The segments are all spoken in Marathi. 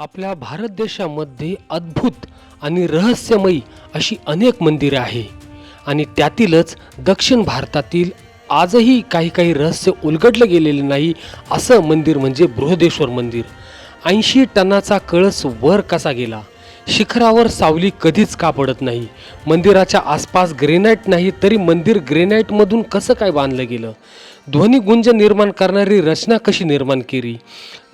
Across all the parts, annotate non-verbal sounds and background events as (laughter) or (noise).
आपल्या भारत देशामध्ये अद्भुत आणि रहस्यमयी अशी अनेक मंदिरे आहे. आणि त्यातीलच दक्षिण भारतातील आजही काही काही रहस्य उलगडलं गेलेलं नाही असं मंदिर म्हणजे बृहदेश्वर मंदिर. ऐंशी टनाचा कळस वर कसा गेला? शिखरावर सावली कधीच का पडत नाही? मंदिराच्या आसपास ग्रेनाईट नाही तरी मंदिर ग्रेनाईटमधून कसं काय बांधलं गेलं? ध्वनी गुंज निर्माण करणारी रचना कशी निर्माण केली?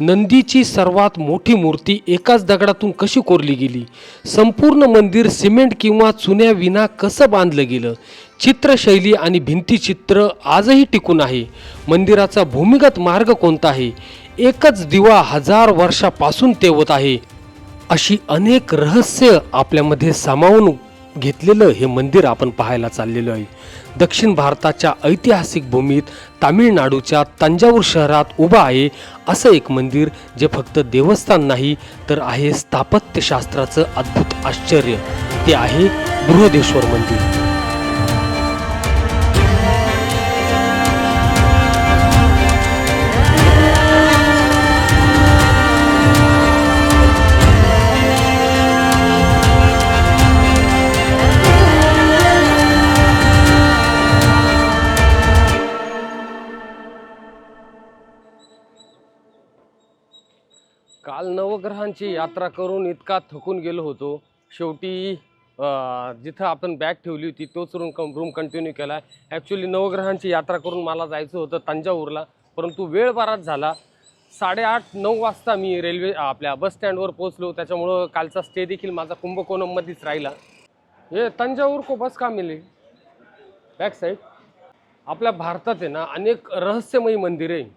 नंदीची सर्वात मोठी मूर्ती एकाच दगडातून कशी कोरली गेली? संपूर्ण मंदिर सिमेंट किंवा चुन्याविना कसं बांधलं गेलं? चित्रशैली आणि भिंतीचित्र आजही टिकून आहे. मंदिराचा भूमिगत मार्ग कोणता आहे? एकच दिवा हजार वर्षापासून तेवत आहे. अशी अनेक रहस्य आपल्यामध्ये सामावून घेतलेलं हे मंदिर आपण पाहायला चाललेलो आहे. दक्षिण भारताच्या ऐतिहासिक भूमीत तामिळनाडूच्या तंजावूर शहरात उभं आहे असं एक मंदिर जे फक्त देवस्थान नाही तर आहे स्थापत्यशास्त्राचं अद्भुत आश्चर्य. ते आहे बृहदेश्वर मंदिर. नवग्रहांची यात्रा करून इतका थकून गेलो होतो. शेवटी जिथं आपण बॅग ठेवली होती तोच रूम कं रूम कंटिन्यू केला. ॲक्च्युली नवग्रहांची यात्रा करून मला जायचं होतं तंजावूरला. परंतु वेळ बराच झाला. साडेआठ नऊ वाजता मी रेल्वे आपल्या बस स्टँडवर पोहोचलो. त्याच्यामुळं कालचा स्टे देखील माझा कुंभकोणममध्येच राहिला. हे तंजावूर को बस का मिली? बॅक साईड आपल्या भारतात आहे ना अनेक रहस्यमयी मंदिरे आहे.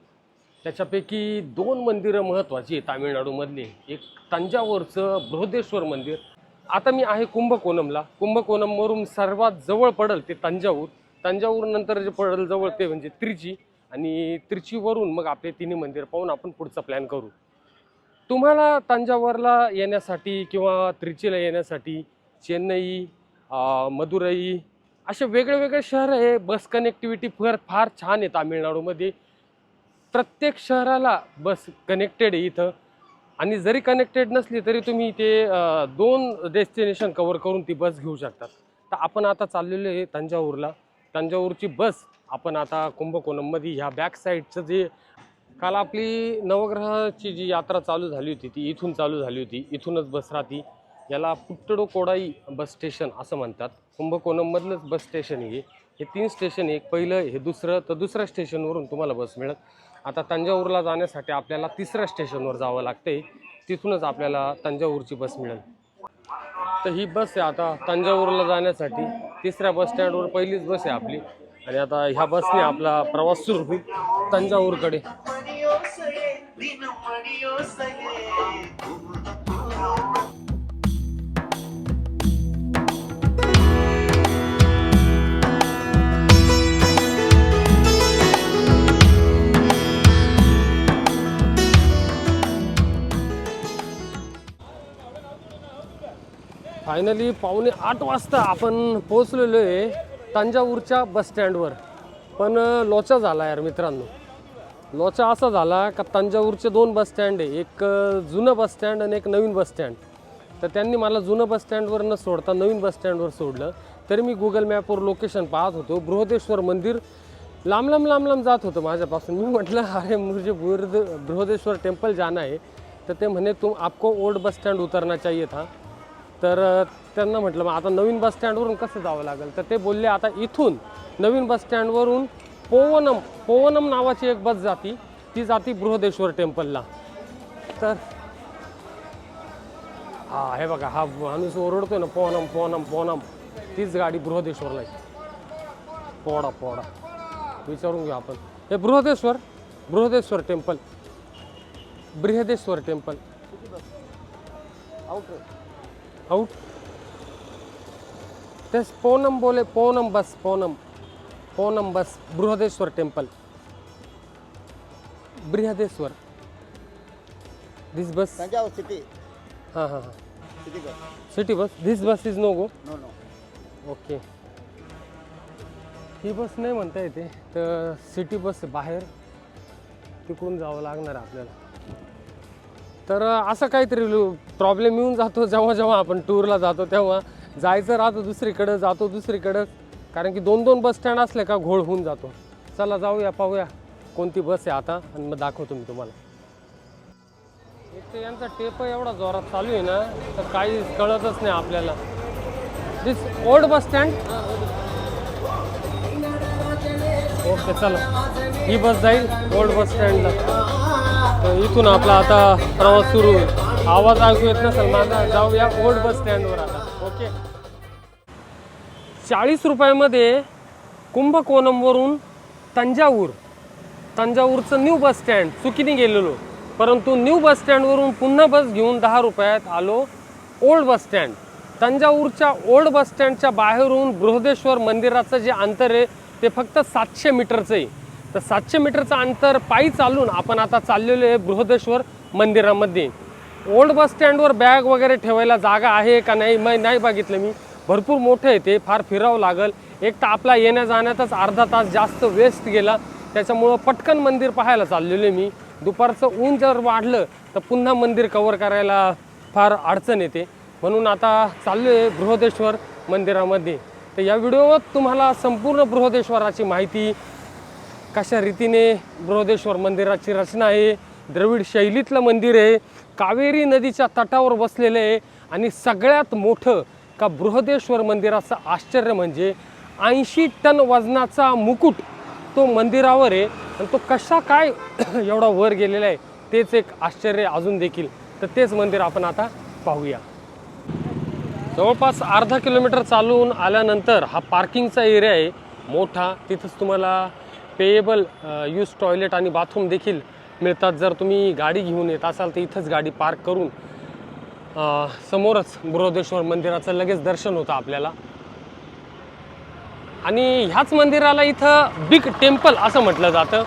त्याच्यापैकी दोन मंदिरं महत्त्वाची आहे तामिळनाडूमधली. एक तंजावरचं बृहदेश्वर मंदिर. आता मी आहे कुंभकोणमला. कुंभकोणमवरून सर्वात जवळ पडल ते तंजावूर. तंजावूर नंतर जे पडल जवळ ते म्हणजे त्रिची. आणि त्रिचीवरून मग आपले तिन्ही मंदिर पाहून आपण पुढचा प्लॅन करू. तुम्हाला तंजावरला येण्यासाठी किंवा त्रिचीला येण्यासाठी चेन्नई मदुरई असे वेगळे वेगळे शहर आहे बस कनेक्टिव्हिटी फार फार छान आहे तामिळनाडूमध्ये. प्रत्येक शहराला बस कनेक्टेड आहे इथं. आणि जरी कनेक्टेड नसली तरी तुम्ही ते दोन डेस्टिनेशन कवर करून ती बस घेऊ शकतात तर आपण आता चाललेलो आहे तंजावूरला. तंजावूरची बस आपण आता कुंभकोणममध्ये ह्या बॅक साईडचं जे काल आपली नवग्रहाची जी यात्रा चालू झाली होती ती इथून चालू झाली होती. इथूनच बस राहती. याला पुट्टडो कोडाई बस स्टेशन असं म्हणतात. कुंभकोणममधलंच बस स्टेशन आहे हे. तीन स्टेशन एक पहिलं हे दुसरं तर दुसऱ्या स्टेशनवरून तुम्हाला बस मिळत आता तंजावूरला जाण्यासाठी आपल्याला तिसऱ्या स्टेशनवर जावं लागते. तिथूनच आपल्याला तंजावूरची बस मिळेल. तर ही बस आहे आता तंजावूरला जाण्यासाठी. तिसऱ्या बस स्टँडवर पहिलीच बस आहे आपली. आणि आता ह्या बसने आपला प्रवास सुरू होईल तंजावूरकडे. फायनली पावणे आठ वाजता आपण पोहोचलेलो आहे तंजावूरच्या बसस्टँडवर पण लोचा झाला यार मित्रांनो. लोचा असा झाला का तंजावूरचे दोन बस स्टँड आहे. एक जुनं बसस्टँड आणि एक नवीन बस स्टँड. तर त्यांनी मला जुनं बस स्टँडवर न सोडता नवीन बस स्टँडवर सोडलं. तरी मी गुगल मॅपवर लोकेशन पाहत होतो. बृहदेश्वर मंदिर लांब लांब लांब लांब जात होतं माझ्यापासून. मी म्हटलं अरे मुझे बृहद बृहदेश्वर टेम्पल जाणं आहे. तर ते म्हणे तुम आपको ओल्ड बस स्टँड उतरना चाहिए था. तर त्यांना म्हटलं मग आता नवीन बस स्टँडवरून कसं जावं लागेल? तर ते बोलले आता इथून नवीन बसस्टँडवरून पोवनम पोवनम नावाची एक बस जाती. ती जाती बृहदेश्वर टेम्पलला. तर हा हे बघा हा माणूस ओरडतोय ना पोनम पोनम पोनम तीच गाडी बृहदेश्वरला आहे. पोडा पोडा. विचारून घेऊ आपण. हे Brihadeeswara Brihadeeswara temple. Brihadeeswara temple. Out तेच पोनम बोले पोनम बस पोनम पोनम bus Brihadeeswara temple Brihadeeswara this bus city, हां हां हां city bus. City bus this bus is no go No, no. Okay he bus नाही म्हणता येते तर सिटी बस बाहेर तिकडून जावं लागणार आपल्याला तर असं काहीतरी प्रॉब्लेम येऊन जातो जेव्हा जेव्हा आपण टूरला जातो तेव्हा. जायचं राहतं दुसरीकडं जातो दुसरीकडं. कारण की दोन दोन बस स्टँड असले का घोळ होऊन जातो. चला जाऊया पाहूया कोणती बस आहे आता आणि मग दाखवतो मी तुम्हाला. एक तर यांचा टेप एवढा जोरात चालू आहे ना तर काही कळतच नाही आपल्याला. This old bus stand okay चला. ही बस जाईल ओल्ड बस स्टँडला इथून आपला आता प्रवास सुरू होईल. आवाज ऐकू येत नसेल माझा जाऊया ओल्ड बस स्टँडवर आता. ओके? चाळीस रुपयामध्ये कुंभकोणमवरून तंजावूर. तंजावूरचं न्यू बस स्टँड चुकीने गेलेलो. परंतु न्यू बस स्टँडवरून पुन्हा बस घेऊन दहा रुपयात आलो ओल्ड बस स्टँड. तंजावूरच्या ओल्ड बस स्टँडच्या बाहेरून बृहदेश्वर मंदिराचं जे अंतर आहे ते फक्त सातशे मीटरचं आहे तर सातशे मीटरचं अंतर पायी चालून आपण आता चाललेलो आहे बृहदेश्वर मंदिरामध्ये. ओल्ड बस स्टँडवर बॅग वगैरे ठेवायला जागा आहे का नाही? मग नाही बघितलं मी. भरपूर मोठं आहे ते फार फिरावं लागल. एक तर आपला येण्या जाण्यातच अर्धा तास जास्त वेस्ट गेला. त्याच्यामुळं पटकन मंदिर पाहायला चाललेलो आहे मी. दुपारचं ऊन जर वाढलं तर पुन्हा मंदिर कवर करायला फार अडचण येते. म्हणून आता चाललो आहे बृहदेश्वर मंदिरामध्ये. तर या व्हिडिओवर तुम्हाला संपूर्ण बृहदेश्वराची माहिती कशा रीतीने बृहदेश्वर मंदिराची रचना आहे द्रविड शैलीतलं मंदिर आहे कावेरी नदीच्या तटावर बसलेलं आहे आणि सगळ्यात मोठं का बृहदेश्वर मंदिराचं आश्चर्य म्हणजे ऐंशी टन वजनाचा मुकुट तो मंदिरावर आहे आणि तो कशा काय (clears throat) एवढा वर गेलेला आहे तेच एक आश्चर्य अजून देखील. तर तेच मंदिर आपण आता पाहूया. जवळपास अर्धा किलोमीटर चालून आल्यानंतर हा पार्किंगचा एरिया आहे मोठा. तिथंच तुम्हाला पेएबल यूज टॉयलेट आणि बाथरूम देखील मिळतात. जर तुम्ही गाडी घेऊन येत असाल तर इथंच गाडी पार्क करून समोरच बृहदेश्वर मंदिराचं लगेच दर्शन होतं आपल्याला. आणि ह्याच मंदिराला इथं बिग टेम्पल असं म्हटलं जातं.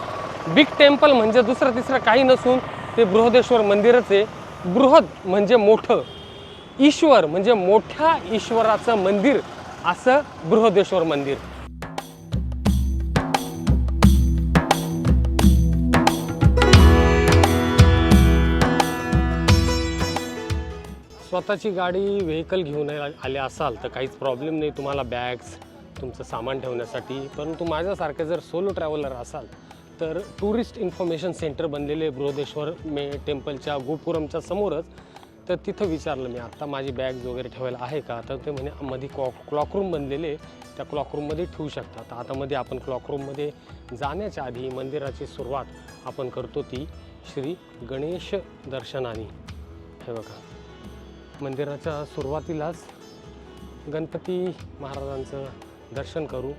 बिग टेम्पल म्हणजे दुसरं तिसरं काही नसून ते बृहदेश्वर मंदिरच आहे. बृहद म्हणजे मोठं. ईश्वर म्हणजे मोठ्या ईश्वराचं मंदिर असं बृहदेश्वर मंदिर. स्वतःची गाडी व्हेकल घेऊन आले असाल तर काहीच प्रॉब्लेम नाही. तुम्हाला बॅग्स तुमचं सामान ठेवण्यासाठी. परंतु माझ्यासारखे जर सोलो ट्रॅव्हलर असाल तर टुरिस्ट इन्फॉर्मेशन सेंटर बनलेले बृहदेश्वर मे टेम्पलच्या गोपुरमच्या समोरच तर तिथं विचारलं मी आत्ता माझी बॅग्स वगैरे ठेवायला आहे का? तर ते म्हणे मध्ये क्लॉक क्लॉकरूम बनलेले त्या क्लॉकरूममध्ये ठेवू शकतात आता मध्ये आपण क्लॉकरूममध्ये जाण्याच्या आधी मंदिराची सुरुवात आपण करतो ती श्री गणेश दर्शनाने. हे बघा. मंदिराच्या सुरुवातीलाच गणपती महाराजांचं दर्शन करू.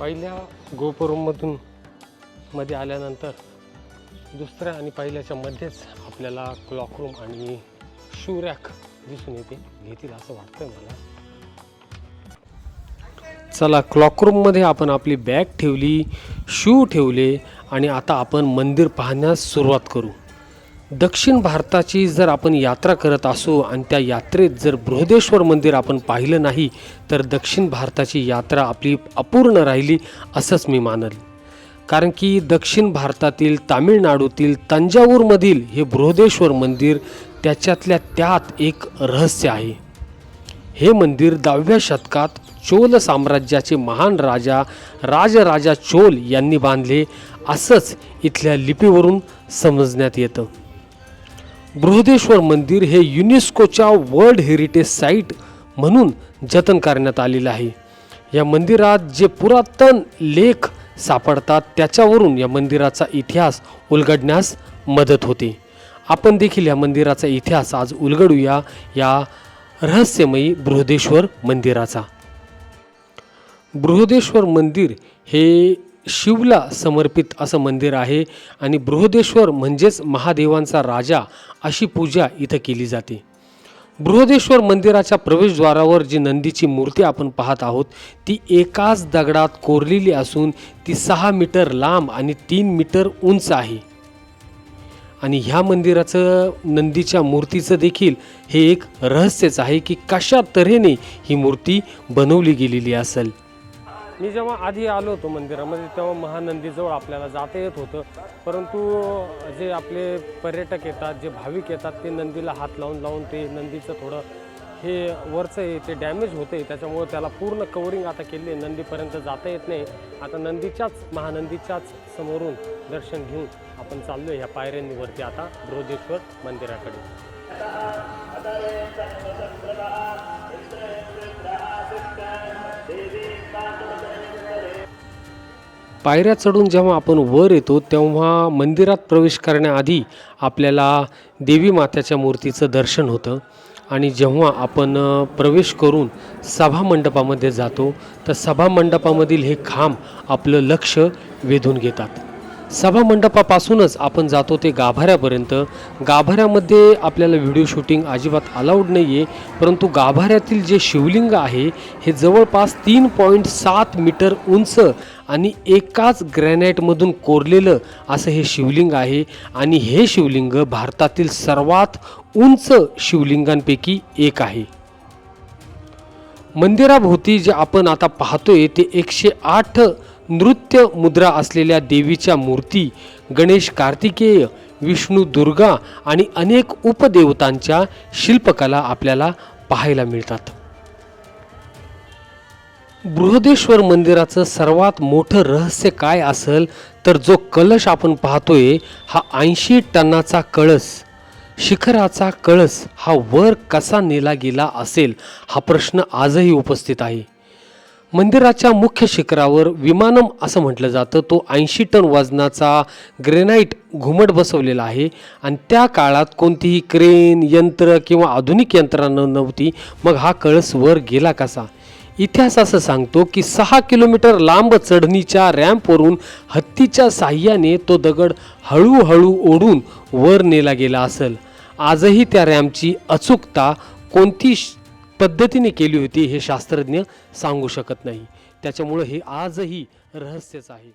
पहिल्या गोपुरमधून मध्ये आल्यानंतर दुसऱ्या आणि पहिल्याच्या मध्येच आपल्याला क्लॉकरूम आणि शूरॅक दिसून येते. घेतील असं वाटतं मला. चला क्लॉकरूममध्ये आपण आपली बॅग ठेवली शू ठेवले आणि आता आपण मंदिर पाहण्यास सुरुवात करू. दक्षिण भारताची जर आपण यात्रा करत असू आणि त्या यात्रेत जर बृहदेश्वर मंदिर आपण पाहिलं नाही तर दक्षिण भारताची यात्रा आपली अपूर्ण राहिली असंच मी मानल. कारण की दक्षिण भारतातील तामिळनाडूतील तंजावूरमधील हे बृहदेश्वर मंदिर त्याच्यातल्या त्यात एक रहस्य आहे. हे मंदिर दहाव्या शतकात चोल साम्राज्याचे महान राजा राजराजा चोल यांनी बांधले. असंच इथल्या लिपीवरून समजण्यात येतं. बृहदेश्वर मंदिर हे युनेस्कोच्या वर्ल्ड हेरिटेज साईट म्हणून जतन करण्यात आलेलं आहे. या मंदिरात जे पुरातन लेख सापडतात त्याच्यावरून या मंदिराचा इतिहास उलगडण्यास मदत होते. आपण देखील या मंदिराचा इतिहास आज उलगडूया. या रहस्यमयी बृहदेश्वर मंदिराचा. बृहदेश्वर मंदिर हे शिवला समर्पित असं मंदिर आहे आणि बृहदेश्वर म्हणजेच महादेवांचा राजा अशी पूजा इथं केली जाते. बृहदेश्वर मंदिराच्या प्रवेशद्वारावर जी नंदीची मूर्ती आपण पाहत आहोत ती एकाच दगडात कोरलेली असून ती सहा मीटर लांब आणि तीन मीटर उंच आहे. आणि ह्या मंदिराचं नंदीच्या मूर्तीचं देखील हे एक रहस्यच आहे की कशा तऱ्हेने ही मूर्ती बनवली गेलेली असेल. मी जेव्हा आधी आलो होतो मंदिरामध्ये तेव्हा महानंदीजवळ आपल्याला जाता येत होतं. परंतु जे आपले पर्यटक येतात जे भाविक येतात ते नंदीला हात लावून लावून ते नंदीचं थोडं हे वरचं आहे ते डॅमेज होतं आहे त्याच्यामुळं त्याला पूर्ण कवरिंग आता केली आहे. नंदीपर्यंत जाता येत नाही. आता नंदीच्याच महानंदीच्याच समोरून दर्शन घेऊन आपण चाललो आहे ह्या पायऱ्यांवरती आता ब्रोजेश्वर मंदिराकडे. पायऱ्या चढून जेव्हा आपण वर येतो तेव्हा मंदिरात प्रवेश करण्याआधी आपल्याला देवी मात्याच्या मूर्तीचं दर्शन होतं. आणि जेव्हा आपण प्रवेश करून सभा मंडपामध्ये जातो तर सभा मंडपामधील हे खांब आपलं लक्ष वेधून घेतात. सभामंडपापासूनच आपण जातो ते गाभाऱ्यापर्यंत. गाभाऱ्यामध्ये आपल्याला व्हिडिओ शूटिंग अजिबात अलाउड नाही आहे परंतु गाभाऱ्यातील जे शिवलिंग आहे हे जवळपास तीन पॉईंट सात मीटर उंच आणि एकाच ग्रॅनाईटमधून कोरलेलं असं हे शिवलिंग आहे. आणि हे शिवलिंग भारतातील सर्वात उंच शिवलिंगांपैकी एक आहे. मंदिराभोवती जे आपण आता पाहतोय ते एकशे आठ नृत्य मुद्रा असलेल्या देवीच्या मूर्ती गणेश कार्तिकेय विष्णू दुर्गा आणि अनेक उपदेवतांच्या शिल्पकला आपल्याला पाहायला मिळतात. बृहदेश्वर मंदिराचं सर्वात मोठं रहस्य काय असेल तर जो कलश आपण पाहतोय हा ऐंशी टनाचा कळस. शिखराचा कळस हा वर कसा नेला गेला असेल हा प्रश्न आजही उपस्थित आहे. मंदिराच्या मुख्य शिखरावर विमानम असं म्हटलं जातं. तो ऐंशी टन वजनाचा ग्रेनाईट घुमट बसवलेला आहे. आणि त्या काळात कोणतीही क्रेन यंत्र किंवा आधुनिक यंत्रणा नव्हती. मग हा कळस वर गेला कसा? इतिहास असं सांगतो की सहा किलोमीटर लांब चढणीच्या रॅम्पवरून हत्तीच्या साह्याने तो दगड हळूहळू ओढून वर नेला गेला असेल. आजही त्या रॅम्पची अचूकता कोणती पद्धतीने केली होती हे शास्त्रज्ञ सांगू शकत नाही. त्याच्यामुळं हे आजही रहस्यच आहे.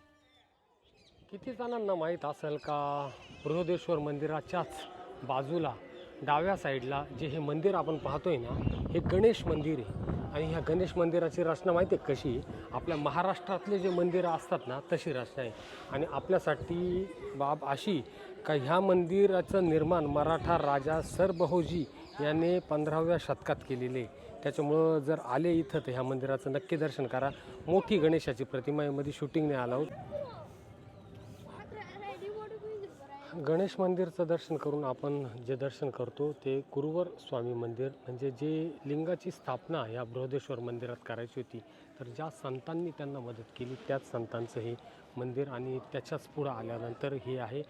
किती जणांना माहीत असेल का? बृहदेश्वर मंदिराच्याच बाजूला डाव्या साईडला जे हे मंदिर आपण पाहतोय ना हे गणेश मंदिर आहे. आणि ह्या गणेश मंदिराची रचना माहिती आहे कशी? आपल्या महाराष्ट्रातले जे मंदिरं असतात ना तशी रचना आहे. आणि आपल्यासाठी बाब अशी का ह्या मंदिराचं निर्माण मराठा राजा सरबहोजी याने पंधराव्या शतकात केलेले आहे. त्याच्यामुळं जर आले इथं तर ह्या मंदिराचं नक्की दर्शन करा. मोठी गणेशाची प्रतिमा आहे. मध्ये शूटिंग नाही आला गणेश मंदिरचं दर्शन करून आपण जे दर्शन करतो ते कुरुवर स्वामी मंदिर म्हणजे जे लिंगाची स्थापना या बृहदेश्वर मंदिरात करायची होती तर ज्या संतांनी त्यांना मदत केली त्याच संतांचं हे मंदिर आणि त्याच्याच पुढं आल्यानंतर हे आहे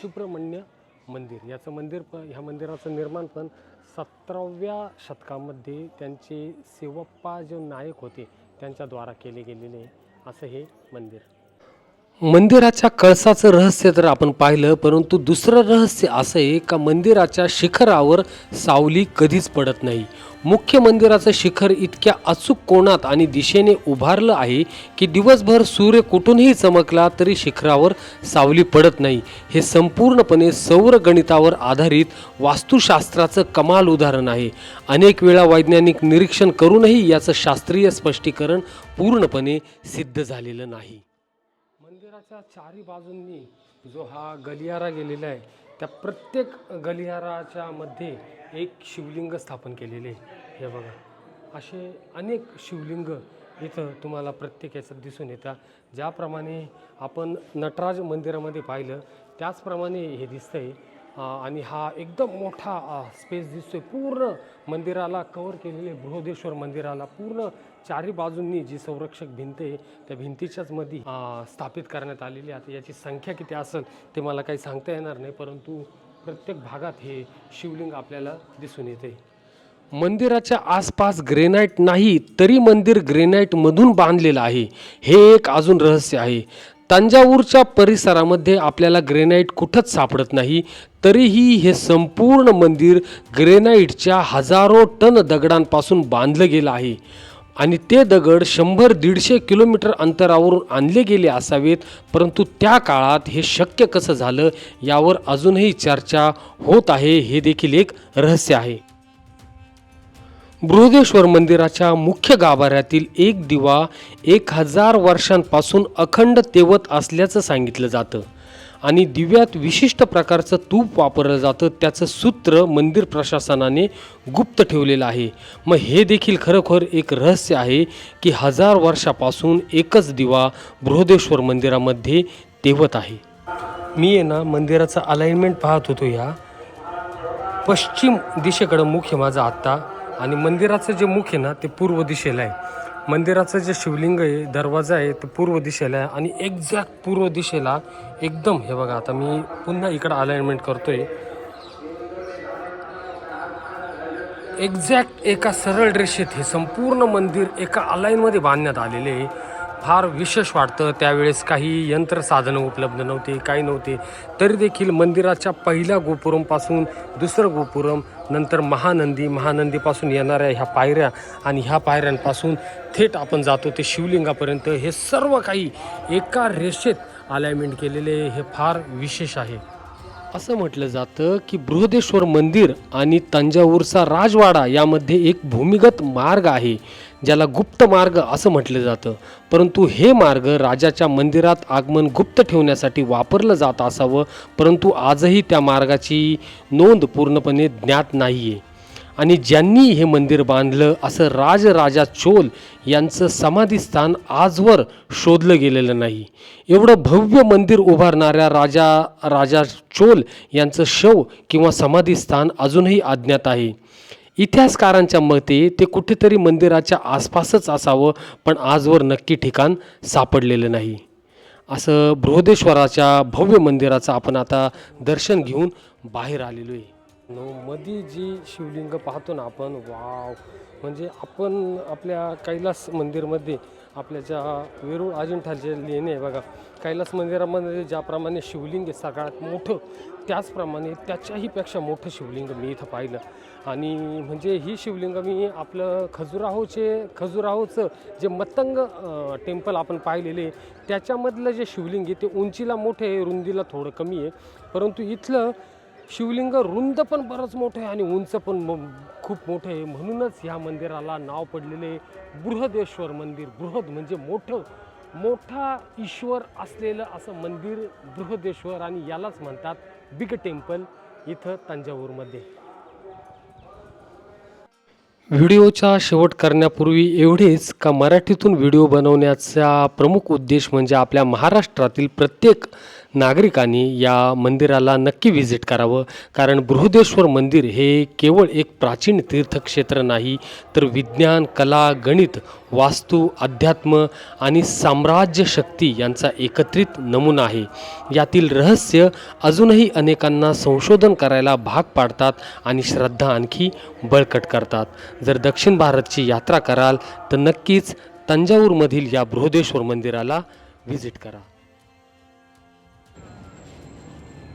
सुब्रह्मण्य मंदिर. याचं मंदिर पण ह्या मंदिराचं निर्माण पण सतराव्या शतकामध्ये त्यांचे सेवप्पा जे नायक होते त्यांच्याद्वारा केले गेलेले असं हे मंदिर. मंदिराच्या कळसाचं रहस्य तर आपण पाहिलं परंतु दुसरं रहस्य असं आहे का मंदिराच्या शिखरावर सावली कधीच पडत नाही. मुख्य मंदिराचं शिखर इतक्या अचूक कोणात आणि दिशेने उभारलं आहे की दिवसभर सूर्य कुठूनही चमकला तरी शिखरावर सावली पडत नाही. हे संपूर्णपणे सौर गणितावर आधारित वास्तुशास्त्राचं कमाल उदाहरण आहे. अनेक वेळा वैज्ञानिक निरीक्षण करूनही याचं शास्त्रीय स्पष्टीकरण पूर्णपणे सिद्ध झालेलं नाही. शहराच्या चारी बाजूंनी जो हा गलियारा गेलेला आहे त्या प्रत्येक गलियाराच्या मध्ये एक शिवलिंग स्थापन केलेले आहे. हे बघा असे अनेक शिवलिंग इथं तुम्हाला प्रत्येक याच्यात दिसून येतात. ज्याप्रमाणे आपण नटराज मंदिरामध्ये पाहिलं त्याचप्रमाणे हे दिसतंय. आणि हा एकदम मोठा स्पेस दिसतोय. पूर्ण मंदिराला कवर केलेले बृहदेश्वर मंदिराला पूर्ण चारी बाजूंनी जी संरक्षक भिंत आहे त्या भिंतीच्याच मध्ये स्थापित करण्यात आलेली आहे. आता याची संख्या किती असेल ते मला काही सांगता येणार नाही परंतु प्रत्येक भागात हे शिवलिंग आपल्याला दिसून येते. मंदिराच्या आसपास ग्रेनाईट नाही तरी मंदिर ग्रेनाईटमधून बांधलेलं आहे. हे एक अजून रहस्य आहे. तंजावूरच्या परिसरामध्ये आपल्याला ग्रेनाईट कुठंच सापडत नाही तरीही हे संपूर्ण मंदिर ग्रेनाईटच्या हजारो टन दगडांपासून बांधलं गेलं आहे. आणि ते दगड शंभर दीडशे किलोमीटर अंतरावरून आणले गेले असावेत परंतु त्या काळात हे शक्य कसं झालं यावर अजूनही चर्चा होत आहे हे देखील एक रहस्य आहे. बृहदेश्वर मंदिराच्या मुख्य गाभाऱ्यातील एक दिवा एक हजार वर्षांपासून अखंड तेवत असल्याचं सांगितलं जातं. आणि दिव्यात विशिष्ट प्रकारचं तूप वापरलं जातं. त्याचं सूत्र मंदिर प्रशासनाने गुप्त ठेवलेलं आहे. मग हे देखील खरोखर एक रहस्य आहे की हजार वर्षापासून एकच दिवा बृहदेश्वर मंदिरामध्ये तेवत आहे. मी आहे ना मंदिराचं अलाइनमेंट पाहत होतो ह्या पश्चिम दिशेकडं मुख्य माझा आत्ता आणि मंदिराचं जे मुख आहे ना ते पूर्व दिशेला आहे. मंदिराचं जे शिवलिंग आहे दरवाजा आहे तो पूर्व दिशेला आहे आणि एक्झॅक्ट पूर्व दिशेला एकदम हे बघा आता मी पुन्हा इकडं अलाइनमेंट करतोय. एक्झॅक्ट एका सरळ रेषेत हे संपूर्ण मंदिर एका अलाईनमध्ये बांधण्यात आलेले आहे. फार विशेष वाटतं. त्यावेळेस काही यंत्रसाधनं उपलब्ध नव्हते काही नव्हते. तरी देखील मंदिराच्या पहिल्या गोपुरमपासून दुसरं गोपुरम नंतर महानंदी महानंदीपासून येणाऱ्या ह्या पायऱ्या आणि ह्या पायऱ्यांपासून थेट आपण जातो ते शिवलिंगापर्यंत. हे सर्व काही एका रेषेत अलाइनमेंट केलेले हे फार विशेष आहे. असं म्हटलं जातं की बृहदेश्वर मंदिर आणि तंजावूरचा राजवाडा यामध्ये एक भूमिगत मार्ग आहे ज्याला गुप्त मार्ग असं म्हटलं जातं. परंतु हे मार्ग राजाच्या मंदिरात आगमन गुप्त ठेवण्यासाठी वापरलं जात असावं परंतु आजही त्या मार्गाची नोंद पूर्णपणे ज्ञात नाही आहे आणि ज्यांनी हे मंदिर बांधलं असं राजराजा चोल यांचं समाधीस्थान आजवर शोधलं गेलेलं नाही. एवढं भव्य मंदिर उभारणाऱ्या राजा राजा चोल यांचं शव किंवा समाधीस्थान अजूनही अज्ञात आहे. इतिहासकारांच्या मते ते कुठेतरी मंदिराच्या आसपासच असावं पण आजवर नक्की ठिकाण सापडलेलं नाही. असं बृहदेश्वराच्या भव्य मंदिराचं आपण आता दर्शन घेऊन बाहेर आलेलो आहे. नो मध्ये जी शिवलिंग पाहतो ना आपण वाव. म्हणजे आपण आपल्या कैलास मंदिरमध्ये आपल्या ज्या वेरूळ अजिंठा जे लेणे आहे बघा कैलास मंदिरामध्ये ज्याप्रमाणे शिवलिंग आहे सगळ्यात मोठं त्याचप्रमाणे त्याच्याही पेक्षा मोठं शिवलिंग मी इथं पाहिलं. आणि म्हणजे ही शिवलिंग मी आपलं खजुराहोचे खजुराहोचं जे मतंग टेम्पल आपण पाहिलेले त्याच्यामधलं जे शिवलिंग आहे ते उंचीला मोठे आहे रुंदीला थोडं कमी आहे. परंतु इथलं शिवलिंग रुंद पण बरंच मोठं आहे आणि उंच पण खूप मोठं आहे. म्हणूनच ह्या मंदिराला नाव पडलेले बृहदेश्वर मंदिर. बृहद म्हणजे मोठं मोठा ईश्वर असलेलं असं मंदिर बृहदेश्वर आणि यालाच म्हणतात बिग टेम्पल इथं तंजावूरमध्ये. व्हिडिओचा शेवट करण्यापूर्वी एवढेच का मराठीतून व्हिडिओ बनवण्याचा प्रमुख उद्देश म्हणजे आपल्या महाराष्ट्रातील प्रत्येक नागरिकांनी या मंदिराला नक्की व्हिजिट करावं. कारण बृहदेश्वर मंदिर हे केवळ एक प्राचीन तीर्थक्षेत्र नाही तर विज्ञान कला गणित वास्तू अध्यात्म आणि साम्राज्य शक्ती यांचा एकत्रित नमुना आहे. यातील रहस्य अजूनही अनेकांना संशोधन करायला भाग पाडतात आणि श्रद्धा आणखी बळकट करतात. जर दक्षिण भारतची यात्रा कराल तर नक्कीच तंजावूरमधील या बृहदेश्वर मंदिराला व्हिजिट करा.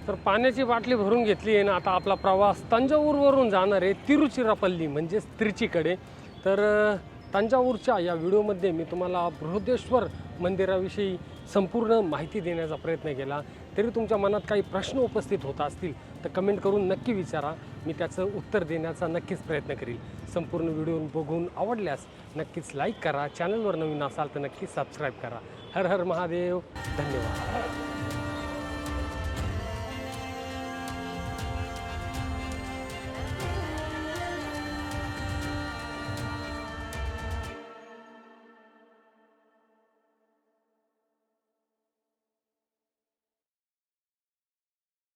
तर पाण्याची बाटली भरून घेतली आहे ना आता आपला प्रवास तंजावूरवरून जाणार आहे तिरुचिरापल्ली म्हणजेच त्रिचीकडे. तर तंजावूरच्या या व्हिडिओमध्ये मी तुम्हाला बृहदेश्वर मंदिराविषयी संपूर्ण माहिती देण्याचा प्रयत्न केला. तरी तुमच्या मनात काही प्रश्न उपस्थित होत असतील तर कमेंट करून नक्की विचारा. मी त्याचं उत्तर देण्याचा नक्कीच प्रयत्न करील. संपूर्ण व्हिडिओ बघून आवडल्यास नक्कीच लाईक करा. चॅनलवर नवीन असाल तर नक्कीच सबस्क्राईब करा. हर हर महादेव. धन्यवाद.